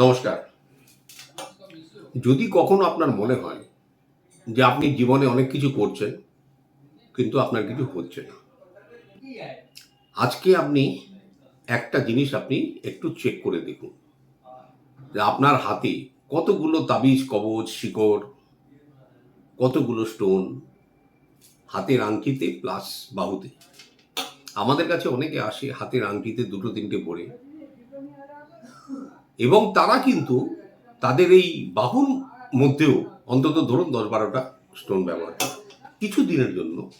নমস্কার। যদি কখনো আপনার মনে হয় যে আপনি জীবনে অনেক কিছু করছেন, কিন্তু আপনার কিছু হচ্ছে না। আজকে আপনি একটা জিনিস আপনি একটু চেক করে দেখুন। যে আপনার হাতে কতগুলো তাবিজ কবচ শিকড়, কতগুলো স্টোন হাতের আংটিতে প্লাস বাহুতে। আমাদের কাছে অনেকে আসে হাতের আংটিতে দুটো, তিনটে পরে। এবং তারা কিন্তু তাদের এই বাহুর মধ্যেও অন্তত ধরুন দশ বারোটা স্টোন ব্যবহার করে। কিছু দিনের জন্য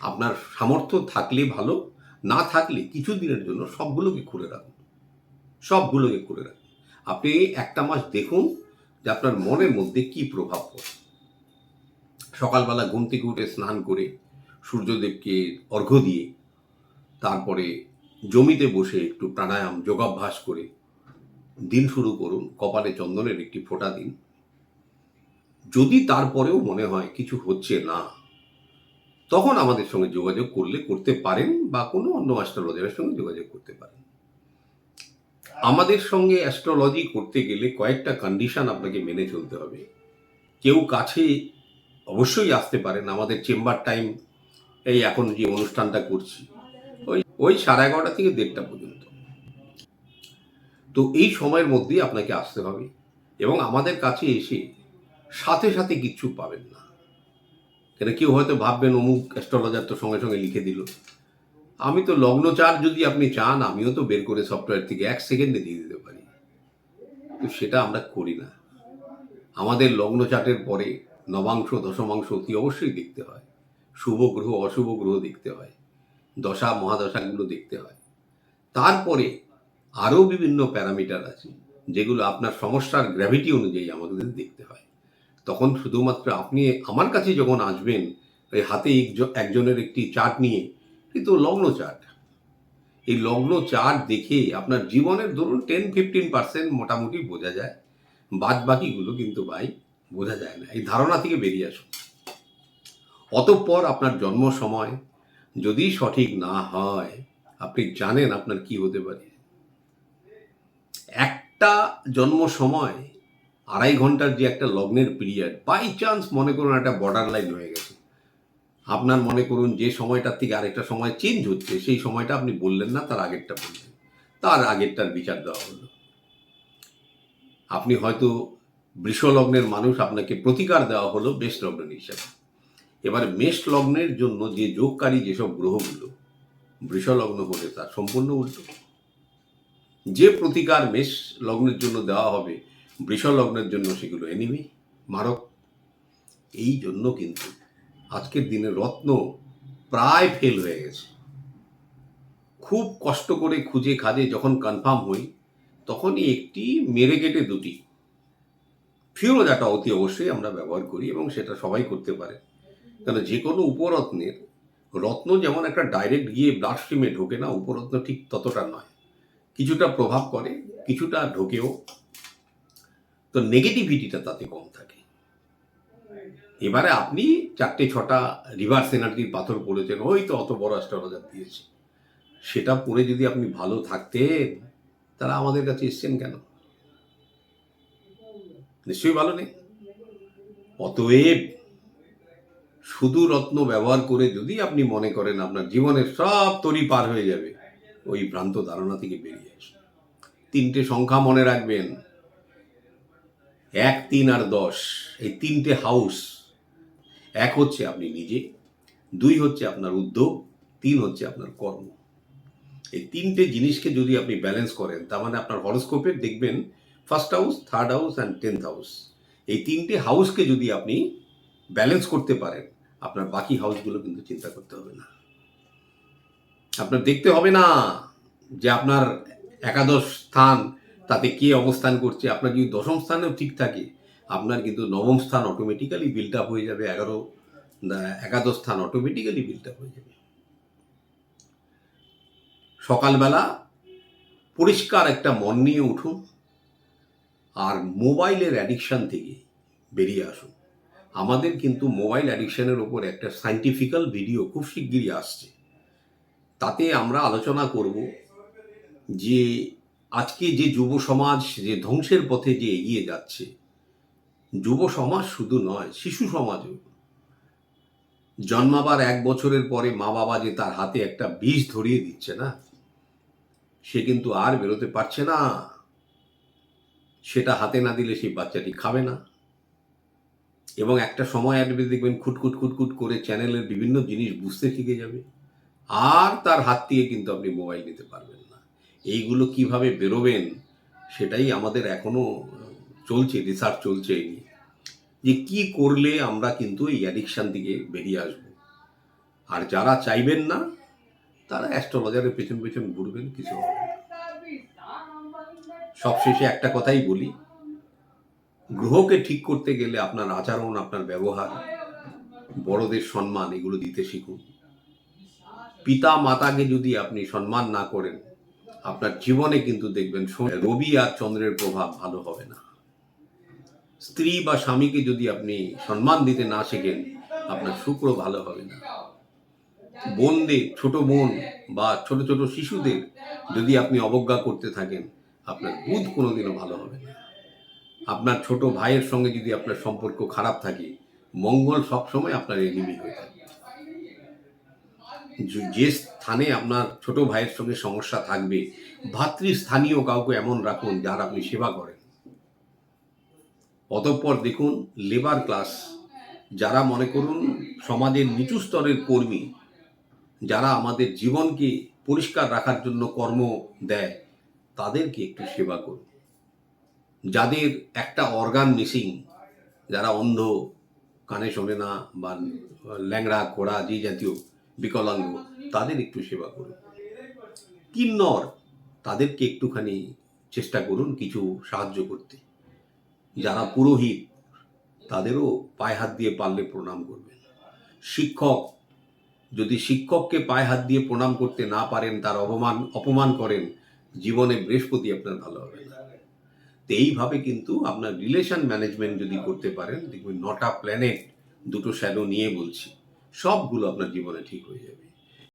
আপনার সামর্থ্য থাকলে ভালো, না থাকলে কিছু দিনের জন্য সবগুলোকে খুলে রাখুন। সবগুলোকে খুলে রাখুন। আপনি একটা মাস দেখুন যে আপনার মনের মধ্যে কি প্রভাব পড়ে। সকালবেলা ঘুম থেকে উঠে স্নান করে সূর্যদেবকে অর্ঘ্য দিয়ে তারপরে জমিতে বসে একটু প্রাণায়াম, যোগাভ্যাস করে দিন শুরু করুন, কপালে চন্দনের একটি ফোঁটা দিন। যদি তারপরেও মনে হয় কিছু হচ্ছে না, তখন আমাদের সঙ্গে যোগাযোগ করলে করতে পারেন বা কোনো অন্য অ্যাস্ট্রোলজারের সঙ্গে যোগাযোগ করতে পারেন। আমাদের সঙ্গে অ্যাস্ট্রোলজি করতে গেলে কয়েকটা কন্ডিশন আপনাকে মেনে চলতে হবে। কেউ কাছে অবশ্যই আসতে পারেন, আমাদের চেম্বার টাইম, এই এখন যে অনুষ্ঠানটা করছি, ওই ওই সাড়ে এগারোটা থেকে দেড়টা পর্যন্ত। তো এই সময়ের মধ্যেই আপনাকে আসতে হবে এবং আমাদের কাছে এসে সাথে সাথে কিচ্ছু পাবেন না। কেন কেউ হয়তো ভাববেন, অমুক অ্যাস্ট্রোলজার তো সঙ্গে সঙ্গে লিখে দিল। আমি তো লগ্ন চার যদি আপনি চান, আমিও তো বের করে সফটওয়্যার থেকে এক সেকেন্ডে দিয়ে দিতে পারি। তো সেটা আমরা করি না। আমাদের লগ্ন চার্টের পরে নবাংশ, দশমাংশ অতি অবশ্যই দেখতে হয়। শুভ গ্রহ, অশুভ গ্রহ দেখতে হয়। দশা, মহাদশাগুলো দেখতে হয়। তারপরে আরও বিভিন্ন প্যারামিটার আছে, যেগুলো আপনার সমস্যার গ্র্যাভিটি অনুযায়ী আমাদের দেখতে হয়। তখন শুধুমাত্র আপনি আমার কাছে যখন আসবেন ওই হাতে একজ- একজনের একটি চার্ট নিয়ে কিন্তু লগ্ন চার্ট। এই লগ্ন চার্ট দেখে আপনার জীবনের ধরুন টেন ফিফটিন পার্সেন্ট মোটামুটি বোঝা যায়। বাদ বাকিগুলো কিন্তু ভাই বোঝা যায় না। এই ধারণা থেকে বেরিয়ে আসুন। অতঃপর আপনার জন্ম সময় যদি সঠিক না হয়, আপনি জানেন আপনার কি হতে পারে। একটা জন্ম সময় আড়াই ঘণ্টার যে একটা লগ্নের পিরিয়ড বাই চান্স মনে করুন একটা বর্ডার লাইন হয়ে গেছে। আপনার মনে করুন যে সময়টার থেকে আরেকটা সময় চেঞ্জ হচ্ছে, সেই সময়টা আপনি বললেন না, তার আগেরটা বললেন। তার আগেরটার বিচার দেওয়া হলো। আপনি হয়তো বৃষ লগ্নের মানুষ, আপনাকে প্রতিকার দেওয়া হলো বেশ লগ্নের হিসাবে। এবার মেষ লগ্নের জন্য যে যোগকারী যেসব গ্রহগুলো, বৃষ লগ্ন হলে তার সম্পূর্ণ উল্টো। যে প্রতিকার মেষ লগ্নের জন্য দেওয়া হবে বৃষ লগ্নের জন্য সেগুলো এনিমি মারক। এই জন্য কিন্তু আজকের দিনে রত্ন প্রায় ফেল হয়ে গেছে। খুব কষ্ট করে খুঁজে খাজে যখন কনফার্ম হই, তখনই একটি মেরে কেটে দুটি। ফিরোজাটা অতি অবশ্যই আমরা ব্যবহার করি এবং সেটা সবাই করতে পারে। কেন যে কোনো উপরত্নের রত্ন যেমন একটা ডাইরেক্ট গিয়ে ব্লাড স্ট্রিমে ঢোকে না উপরত্ন ঠিক ততটা নয়। কিছুটা প্রভাব করে, কিছুটা ঢোকেও। তো নেগেটিভিটিটা তাতে কম থাকে। এবারে আপনি চারটে, ছটা রিভার্স এনার্জির পাথর পড়েছেন, ওই তো অত বড় অ্যাস্ট্রোলজার দিয়েছে। সেটা পড়ে যদি আপনি ভালো থাকতেন তারা আমাদের কাছে এসছেন কেন? নিশ্চয়ই ভালো নেই। অতএব শুধু রত্ন ব্যবহার করে যদি আপনি মনে করেন আপনার জীবনের সব তরি পার হয়ে যাবে ওই ভ্রান্ত ধারণা থেকে বেরিয়ে আসুন তিনটে সংখ্যা মনে রাখবেন। এক, তিন আর দশ, এই তিনটে হাউস এক হচ্ছে আপনি নিজে, দুই হচ্ছে আপনার উদ্যোগ, তিন হচ্ছে আপনার কর্ম। এই তিনটে জিনিসকে যদি আপনি ব্যালেন্স করেন, তার মানে আপনার হরস্কোপের দেখবেন first house third house and tenth house এই তিনটে হাউসকে যদি আপনি ব্যালেন্স করতে পারেন, আপনার বাকি হাউসগুলো কিন্তু চিন্তা করতে হবে না। আপনার দেখতে হবে না যে আপনার একাদশ স্থান, তাতে কে অবস্থান করছে? আপনার যদি দশম স্থানেও ঠিক থাকে, আপনার কিন্তু নবম স্থান অটোমেটিক্যালি বিল্ড আপ হয়ে যাবে, এগারো একাদশ স্থান অটোমেটিক্যালি বিল্ড আপ হয়ে যাবে। সকালবেলা পরিষ্কার একটা মন নিয়ে উঠুন আর মোবাইলের অ্যাডিকশান থেকে বেরিয়ে আসুন। আমাদের কিন্তু মোবাইল অ্যাডিকশানের ওপর একটা সাইন্টিফিক্যাল ভিডিও খুব শিগগিরই আসছে। তাতে আমরা আলোচনা করব যে আজকে যে যুব সমাজ, যে ধ্বংসের পথে যে এগিয়ে যাচ্ছে, যুব সমাজ শুধু নয়, শিশু সমাজও। জন্মাবার এক বছরের পরে মা বাবা যে তার হাতে একটা বিষ ধরিয়ে দিচ্ছে না, সে কিন্তু আর বেরোতে পারছে না। সেটা হাতে না দিলে সেই বাচ্চাটি খাবে না। এবং একটা সময় আসবে দেখবেন খুটখুট খুটখুট করে চ্যানেলের বিভিন্ন জিনিস বুঝতে শিখে যাবে। আর তার হাত দিয়ে কিন্তু আপনি মোবাইল নিতে পারবেন না। এইগুলো কীভাবে বেরোবেন সেটাই আমাদের এখনও চলছে রিসার্চ চলছে এই নিয়ে। যে কি করলে আমরা কিন্তু এই অ্যাডিকশান থেকে বেরিয়ে আসব। আর যারা চাইবেন না, তারা অ্যাস্ট্রোলজারের পেছন পেছন ঘুরবেন, কিছু হবে। সবশেষে একটা কথাই বলি, গ্রহকে ঠিক করতে গেলে আপনার আচরণ, আপনার ব্যবহার, বড়দের সম্মান, এগুলো দিতে শিখুন। পিতা মাতাকে যদি আপনি সম্মান না করেন, আপনার জীবনে কিন্তু দেখবেন রবি আর চন্দ্রের প্রভাব ভালো হবে না। স্ত্রী বা স্বামীকে যদি আপনি সম্মান দিতে না শেখেন, আপনার শুক্র ভালো হবে না। বোনদের, ছোট বোন বা ছোট ছোট শিশুদের যদি আপনি অবজ্ঞা করতে থাকেন, আপনার বুধ কোনোদিনও ভালো হবে না। আপনার ছোট ভাইয়ের সঙ্গে যদি আপনার সম্পর্ক খারাপ থাকে, মঙ্গল সবসময় আপনার এনিমি হয়ে থাকে। যে- স্থানে আপনার ছোট ভাইয়ের সঙ্গে সমস্যা থাকবে, ভাতৃস্থানীয় কাউকে এমন রাখুন যার আপনি সেবা করেন। অতঃপর দেখুন লেবার ক্লাস যারা মনে করুন সমাজের নিচু স্তরের কর্মী, যারা আমাদের জীবনকে পরিষ্কার রাখার জন্য কর্ম দেয়, তাদেরকে একটু সেবা করুন। যাদের একটা অর্গান মিসিং যারা অন্ধ, কানে শোনে না বা ল্যাংড়া, ঘোড়া, যে জাতীয় বিকলাঙ্গ, তাদের একটু সেবা করুন। কিন্নর, তাদেরকে একটুখানি চেষ্টা করুন কিছু সাহায্য করতে। যারা পুরোহিত, তাদেরও পায়ে হাত দিয়ে পারলে প্রণাম করবেন। শিক্ষক, যদি শিক্ষককে পায়ে হাত দিয়ে প্রণাম করতে না পারেন, তার অপমান অপমান করেন, জীবনে বৃহস্পতি আপনার ভালো হবে না। তো এইভাবে কিন্তু আপনার রিলেশন ম্যানেজমেন্ট যদি করতে পারেন, দেখবেন নটা প্ল্যানেট দুটো শ্যাডো নিয়ে বলছি। সবগুলো আপনার জীবনে ঠিক হয়ে যাবে।